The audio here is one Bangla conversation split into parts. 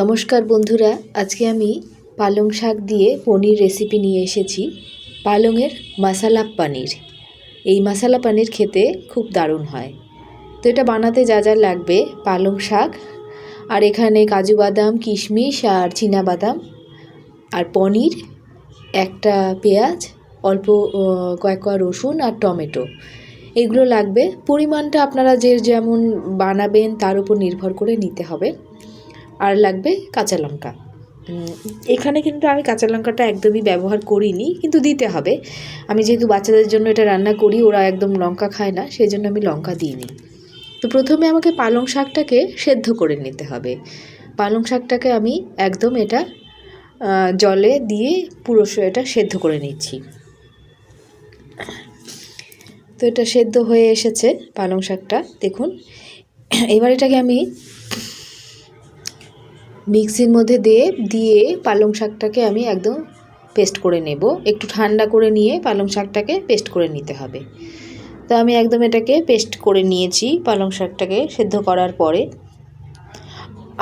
নমস্কার বন্ধুরা, আজকে আমি পালং শাক দিয়ে পনির রেসিপি নিয়ে এসেছি, পালংয়ের মাসালা পানির। এই মাসালা পানির খেতে খুব দারুণ হয়। তো এটা বানাতে যা যা লাগবে, পালং শাক, আর এখানে কাজু বাদাম, কিশমিশ, আর বাদাম, আর পনির, একটা পেঁয়াজ, অল্প কয়েক কোয়া রসুন, আর টমেটো। এগুলো লাগবে। পরিমাণটা আপনারা যে যেমন বানাবেন, তার উপর নির্ভর করে নিতে হবে। আর লাগবে কাঁচা লঙ্কা। এখানে কিন্তু আমি কাঁচা লঙ্কাটা একদমই ব্যবহার করিনি, কিন্তু দিতে হবে। আমি যেহেতু বাচ্চাদের জন্য এটা রান্না করি, ওরা একদম লঙ্কা খায় না সেই জন্য আমি লঙ্কা দিইনি। তো প্রথমে আমাকে পালং শাকটাকে সেদ্ধ করে নিতে হবে। পালং শাকটাকে আমি একদম এটা জলে দিয়ে পুরো এটা সেদ্ধ করে নিচ্ছি। তো এটা সেদ্ধ হয়ে এসেছে পালং শাকটা, দেখুন। এবার এটাকে আমি মিক্সির মধ্যে দিয়ে দিয়ে পালং শাকটাকে আমি একদম পেস্ট করে নেব। একটু ঠান্ডা করে নিয়ে পালং শাকটাকে পেস্ট করে নিতে হবে। তো আমি একদম এটাকে পেস্ট করে নিয়েছি পালং শাকটাকে সেদ্ধ করার পরে।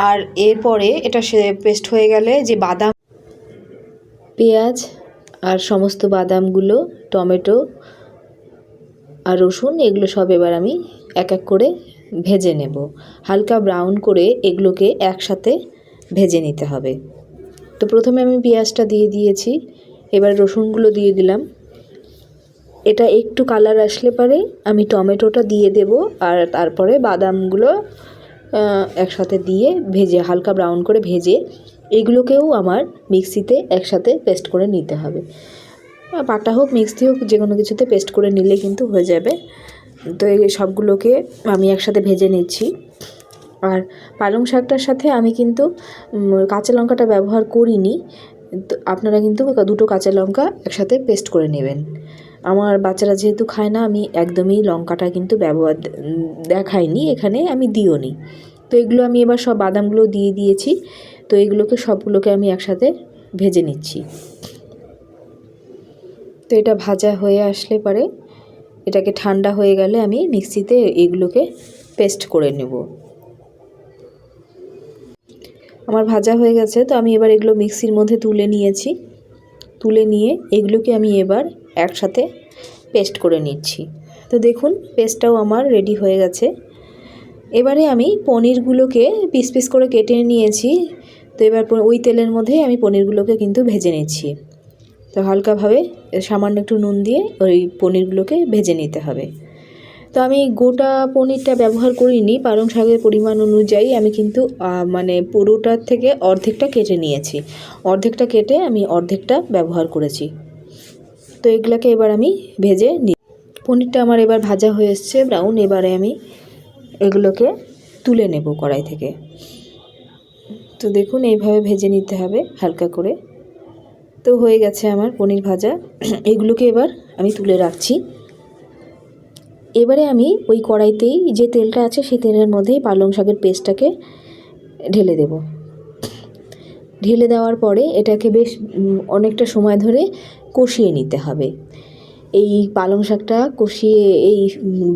আর এরপরে এটা পেস্ট হয়ে গেলে যে বাদাম, পেঁয়াজ আর সমস্ত বাদামগুলো, টমেটো আর রসুন, এগুলো সব এবার আমি এক এক করে ভেজে নেব। হালকা ব্রাউন করে এগুলোকে একসাথে ভেজে নিতে হবে। তো প্রথমে আমি পেঁয়াজটা দিয়ে দিয়েছি, এবার রসুনগুলো দিয়ে দিলাম। এটা একটু কালার আসলে পরে, আমি টমেটোটা দিয়ে দেব আর তারপরে বাদামগুলো একসাথে দিয়ে ভেজে, হালকা ব্রাউন করে ভেজে, এগুলোকেও আমার মিক্সিতে একসাথে পেস্ট করে নিতে হবে। পাটা হোক, মিক্সি হোক, যে কোনো কিছুতে পেস্ট করে নিলে কিন্তু হয়ে যাবে। তো এই সবগুলোকে আমি একসাথে ভেজে নিচ্ছি। আর পালং শাকটার সাথে আমি কিন্তু কাঁচা লঙ্কাটা ব্যবহার করিনি। আপনারা কিন্তু দুটো কাঁচা লঙ্কা একসাথে পেস্ট করে নেবেন। আমার বাচ্চারা যেহেতু খায় না, আমি একদমই লঙ্কাটা কিন্তু ব্যবহার দেখাইনি, এখানে আমি দিও নি তো এগুলো আমি এবার সব বাদামগুলো দিয়ে দিয়েছি। তো এগুলোকে সবগুলোকে আমি একসাথে ভেজে নিচ্ছি। তো এটা ভাজা হয়ে আসলে পরে, এটাকে ঠান্ডা হয়ে গেলে আমি মিক্সিতে এগুলোকে পেস্ট করে নেব। আমার ভাজা হয়ে গেছে, তো আমি এবার এগুলো মিক্সির মধ্যে তুলে নিয়েছি। তুলে নিয়ে এগুলোকে আমি এবার একসাথে পেস্ট করে নিচ্ছি। তো দেখুন, পেস্টটাও আমার রেডি হয়ে গেছে। এবারে আমি পনিরগুলোকে পিস পিস করে কেটে নিয়েছি। তো এবার ওই তেলের মধ্যে আমি পনিরগুলোকে কিন্তু ভেজে নিচ্ছি। তো হালকাভাবে সামান্য একটু নুন দিয়ে ওই পনিরগুলোকে ভেজে নিতে হবে। তো আমি গোটা পনিরটা ব্যবহার করিনি, পালং শাকের পরিমাণ অনুযায়ী আমি কিন্তু মানে পুরোটার থেকে অর্ধেকটা কেটে নিয়েছি। অর্ধেকটা কেটে আমি অর্ধেকটা ব্যবহার করেছি। তো এগুলাকে এবার আমি ভেজে নিই পনিরটা আমার এবার ভাজা হয়ে এসছে ব্রাউন এবারে আমি এগুলোকে তুলে নেব কড়াই থেকে। তো দেখুন, এইভাবে ভেজে নিতে হবে হালকা করে। তো হয়ে গেছে আমার পনির ভাজা। এগুলোকে এবার আমি তুলে রাখছি। এবারে আমি ওই কড়াইতেই যে তেলটা আছে সেই তেলের মধ্যেই পালং শাকের পেস্টটাকে ঢেলে দেব। ঢেলে দেওয়ার পরে এটাকে বেশ অনেকটা সময় ধরে কষিয়ে নিতে হবে। এই পালং শাকটা কষিয়ে, এই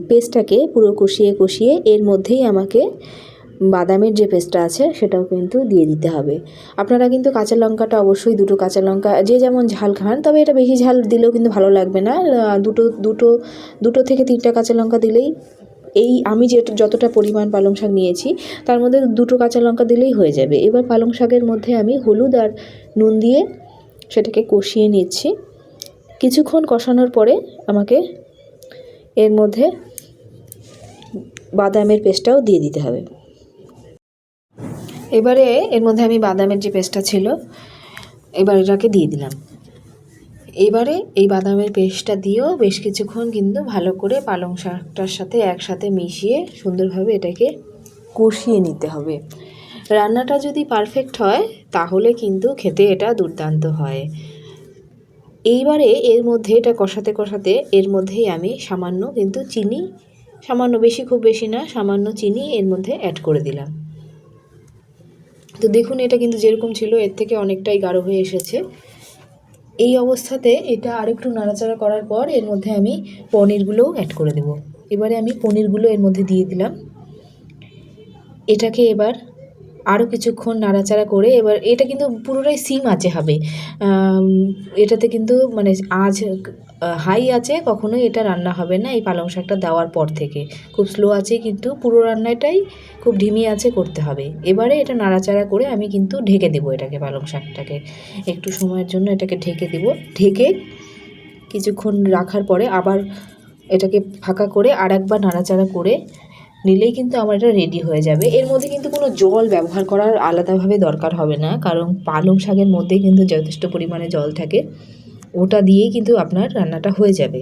পেস্টটাকে পুরো কষিয়ে কষিয়ে এর মধ্যেই আমাকে বাদামের যে পেস্টটা আছে, সেটাও কিন্তু দিয়ে দিতে হবে। আপনারা কিন্তু কাঁচা লঙ্কাটা অবশ্যই, দুটো কাঁচা লঙ্কা, যে যেমন ঝাল খান, তবে এটা বেশি ঝাল দিলেও কিন্তু ভালো লাগবে না। দুটো দুটো দুটো থেকে তিনটা কাঁচা লঙ্কা দিলেই এই আমি যে যতটা পরিমাণ পালং শাক নিয়েছি, তার মধ্যে দুটো কাঁচা লঙ্কা দিলেই হয়ে যাবে। এবার পালং শাকের মধ্যে আমি হলুদ আর নুন দিয়ে সেটাকে কষিয়ে নিচ্ছি। কিছুক্ষণ কষানোর পরে আমাকে এর মধ্যে বাদামের পেস্টটাও দিয়ে দিতে হবে। এবারে এর মধ্যে আমি বাদামের যে পেস্টটা ছিল, এবার এটাকে দিয়ে দিলাম। এবারে এই বাদামের পেস্টটা দিয়েও বেশ কিছুক্ষণ কিন্তু ভালো করে পালং শাকটার সাথে একসাথে মিশিয়ে সুন্দরভাবে এটাকে কষিয়ে নিতে হবে। রান্নাটা যদি পারফেক্ট হয়, তাহলে কিন্তু খেতে এটা দুর্দান্ত হয়। এইবারে এর মধ্যে এটা কষাতে কষাতে এর মধ্যেই আমি সামান্য কিন্তু চিনি, সামান্য বেশি খুব বেশি না, সামান্য চিনি এর মধ্যে অ্যাড করে দিলাম। তো দেখুন, এটা কিন্তু যেরকম ছিল, এর থেকে অনেকটাই গাঢ় হয়ে এসেছে। এই অবস্থাতে এটা আরেকটু নাড়াচাড়া করার পর, এর মধ্যে আমি পনিরগুলোও অ্যাড করে দেব। এবারে আমি পনিরগুলো এর মধ্যে দিয়ে দিলাম। এটাকে এবার আরও কিছুক্ষণ নাড়াচাড়া করে এবার এটা কিন্তু পুরোটাই সিম আছে হবে। এটাতে কিন্তু মানে আঁচ হাই আছে, কখনোই এটা রান্না হবে না এই পালং শাকটা দেওয়ার পর থেকে। খুব স্লো আছে কিন্তু পুরো রান্নাটাই খুব ধিমি আছে করতে হবে। এবারে এটা নাড়াচাড়া করে আমি কিন্তু ঢেকে দেবো এটাকে, পালং শাকটাকে। একটু সময়ের জন্য এটাকে ঢেকে দেবো। ঢেকে কিছুক্ষণ রাখার পরে আবার এটাকে ফাঁকা করে আর একবার নাড়াচাড়া করে নিলেই কিন্তু আমার এটা রেডি হয়ে যাবে। এর মধ্যে কিন্তু কোনো জল ব্যবহার করার আলাদাভাবে দরকার হবে না, কারণ পালং শাকের মধ্যেই কিন্তু যথেষ্ট পরিমাণে জল থাকে। ওটা দিয়েই কিন্তু আপনার রান্নাটা হয়ে যাবে।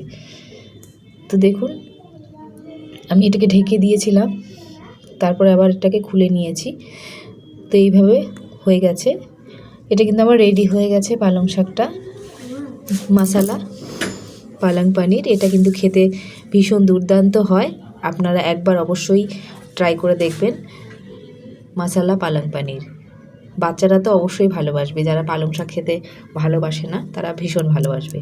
তো দেখুন, আমি এটাকে ঢেকে দিয়েছিলাম, তারপরে আবার এটাকে খুলে নিয়েছি। তো এইভাবে হয়ে গেছে। এটা কিন্তু আমার রেডি হয়ে গেছে পালং শাকটা। মশালা, পালং পানির, এটা কিন্তু খেতে ভীষণ দুর্দান্ত হয়। আপনারা একবার অবশ্যই ট্রাই করে দেখবেন। মশালা পালং পানির। বাচ্চারা তো অবশ্যই ভালোবাসবে, যারা পালং শাক খেতে ভালোবাসে না, তারা ভীষণ ভালোবাসবে।